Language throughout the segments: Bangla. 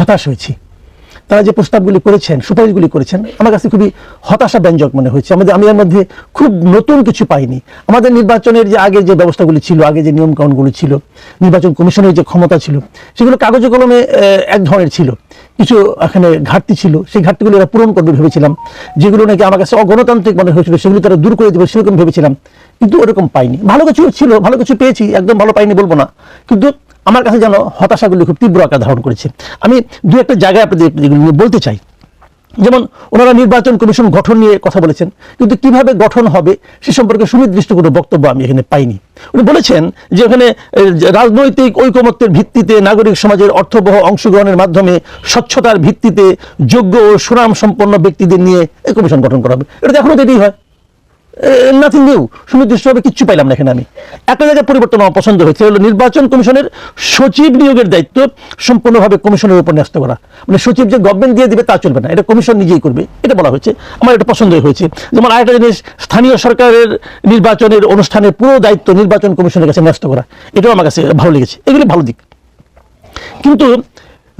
হতাশ হয়েছি। তারা যে প্রস্তাবগুলি করেছেন, সুপারিশগুলি করেছেন, আমার কাছে খুবই হতাশা ব্যঞ্জক মনে হয়েছে। আমাদের আমি এর মধ্যে খুব নতুন কিছু পাইনি। আমাদের নির্বাচনের যে আগে যে ব্যবস্থাগুলি ছিল আগে যে নিয়ম কানুনগুলি ছিল, নির্বাচন কমিশনের যে ক্ষমতা ছিল, সেগুলো কাগজে কলমে এক ধরনের ছিল। কিছু এখানে ঘাটতি ছিল। সেই ঘাটতিগুলো এরা পূরণ করবে ভেবেছিলাম। যেগুলো নাকি আমার কাছে অগণতান্ত্রিক মনে হয়েছিল, সেগুলো তারা দূর করে দেবে সেরকম ভেবেছিলাম। কিন্তু ওরকম পাইনি। ভালো কিছু ছিল, ভালো কিছু পেয়েছি, একদম ভালো পাইনি বলব না। কিন্তু আমার কাছে যেন হতাশাগুলি খুব তীব্র আকার ধারণ করেছে। আমি দু একটা জায়গায় আপনাদের বলতে চাই। যেমন ওনারা নির্বাচন কমিশন গঠন নিয়ে কথা বলেছেন, কিন্তু কীভাবে গঠন হবে সে সম্পর্কে সুনির্দিষ্ট কোনো বক্তব্য আমি এখানে পাইনি। উনি বলেছেন যে এখানে রাজনৈতিক ঐকমত্যের ভিত্তিতে নাগরিক সমাজের অর্থবহ অংশগ্রহণের মাধ্যমে স্বচ্ছতার ভিত্তিতে যোগ্য ও সুনাম সম্পন্ন ব্যক্তিদের নিয়ে এই কমিশন গঠন করা হবে। এটা তো এখনও তো এটাই হয়। নাথিং নিউ সুনির্দিষ্টভাবে কিচ্ছু পাইলাম না এখানে আমি। একটা জায়গায় পরিবর্তন আমার পছন্দ হয়েছে, হলো নির্বাচন কমিশনের সচিব নিয়োগের দায়িত্ব সম্পূর্ণভাবে কমিশনের উপর ন্যস্ত করা। মানে সচিব যে গভর্নমেন্ট দিয়ে দিবে তা চলবে না, এটা কমিশন নিজেই করবে, এটা বলা হয়েছে। আমার এটা পছন্দ হয়েছে। যেমন আরেকটা জিনিস, স্থানীয় সরকারের নির্বাচনের অনুষ্ঠানের পুরো দায়িত্ব নির্বাচন কমিশনের কাছে ন্যস্ত করা, এটাও আমার কাছে ভালো লেগেছে, এগুলি ভালো দিক। কিন্তু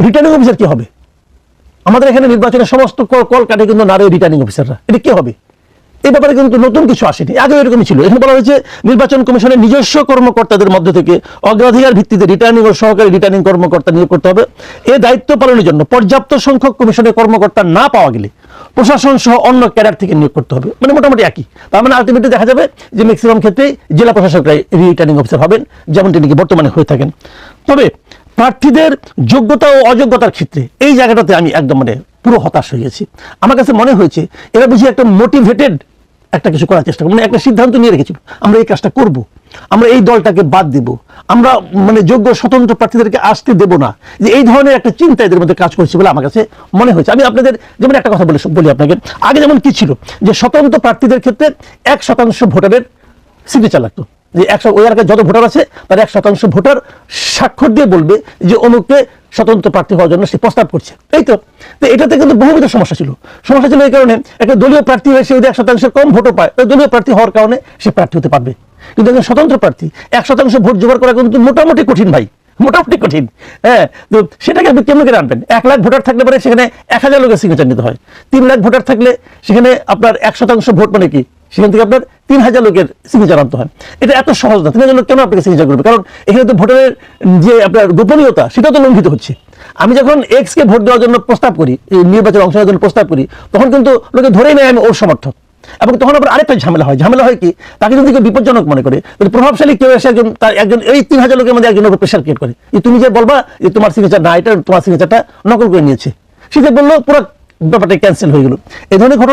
রিটার্নিং অফিসার কি হবে? আমাদের এখানে নির্বাচনের সমস্ত কল কাটে কিন্তু নারী রিটার্নিং অফিসাররা এটা কি হবে? এই ব্যাপারে কিন্তু নতুন কিছু আসেনি। আগে এরকমই ছিল। এখানে বলা হয়েছে, নির্বাচন কমিশনের নিজস্ব কর্মকর্তাদের মধ্যে থেকে অগ্রাধিকার ভিত্তিতে রিটার্নিং ও সহকারী রিটার্নিং কর্মকর্তা নিয়োগ করতে হবে। এ দায়িত্ব পালনের জন্য পর্যাপ্ত সংখ্যক কমিশনের কর্মকর্তা না পাওয়া গেলে প্রশাসন সহ অন্য ক্যাডার থেকে নিয়োগ করতে হবে। মানে মোটামুটি একই। তার মানে আলটিমেটলি দেখা যাবে যে ম্যাক্সিমাম ক্ষেত্রে জেলা প্রশাসকরাই রিটার্নিং অফিসার হবেন, যেমনটি নাকি বর্তমানে হয়ে থাকেন। তবে প্রার্থীদের যোগ্যতা ও অযোগ্যতার ক্ষেত্রে এই জায়গাটাতে আমি একদম মানে পুরো হতাশ হয়ে গেছি। আমার কাছে মনে হয়েছে, এরা বুঝি একটা মোটিভেটেড একটা কিছু করার চেষ্টা করব। মানে একটা সিদ্ধান্ত নিয়ে রেখেছিল আমরা এই কাজটা করব। আমরা এই দলটাকে বাদ দেব। আমরা মানে যোগ্য স্বতন্ত্র প্রার্থীদেরকে আসতে দেব না। যে এই ধরনের একটা চিন্তা এদের মধ্যে কাজ করছে বলে আমার কাছে মনে হয়েছে। আমি আপনাদের, যেমন একটা কথা বলে বলি আপনাকে। আগে যেমন কি ছিল? যে স্বতন্ত্র প্রার্থীদের ক্ষেত্রে এক শতাংশ ভোটারের সিগনেচার লাগতো। যে একশো ওই এলাকায় যত ভোটার আছে, তার এক শতাংশ ভোটার স্বাক্ষর দিয়ে বলবে যে অমুককে স্বতন্ত্র প্রার্থী হওয়ার জন্য সে প্রস্তাব করছে। এই তো এটাতে কিন্তু বহুবিধ সমস্যা ছিল। সমস্যা ছিল এই কারণে একটা দলীয় প্রার্থী হয়ে সে যদি এক শতাংশের কম ভোটও পায় ওই দলীয় প্রার্থী হওয়ার কারণে সে প্রার্থী হতে পারবে। কিন্তু একজন স্বতন্ত্র প্রার্থী এক শতাংশ ভোট জোগাড় করা কিন্তু মোটামুটি কঠিন ভাই, মোটামুটি কঠিন। হ্যাঁ তো সেটাকে আপনি কেমন করে আনবেন? এক লাখ ভোটার থাকলে পরে সেখানে এক হাজার লোকের সিগনেচার নিতে হয়। তিন লাখ ভোটার থাকলে সেখানে আপনার এক শতাংশ ভোট মানে কি? সেখান থেকে আপনার তিন হাজার লোকের সিগনেচার আনতে হয়। এটা এত সহজ না, তিন হাজার লোক কেন আপনাকে সিগনেচার করবে? কারণ এখানে তো ভোটারের যে আপনার গোপনীয়তা সেটা তো লঙ্ঘিত হচ্ছে। আমি যখন এক্স কে ভোট দেওয়ার জন্য প্রস্তাব করি নির্বাচনে অংশ নেওয়ার জন্য প্রস্তাব করি, তখন কিন্তু লোকে ধরেই নেয় আমি ওর সমর্থক। এবং তখন আবার আরেকটা ঝামেলা হয়। ঝামেলা হয় কি? তাকে যদি কেউ বিপজ্জনক মনে করে, তাহলে প্রভাবশালী কেউ এসে একজন, তার একজন, এই তিন হাজার লোকের মধ্যে একজন উপর প্রেশার ক্রিয়েট করে। যে তুমি যে বলবা যে তোমার সিগনেচার না, এটা তোমার সিগনেচারটা নকল করে নিয়েছে। সে বলল, পুরো ব্যাপারটা ক্যান্সেল হয়ে গেল। এই ধরনের ঘটনা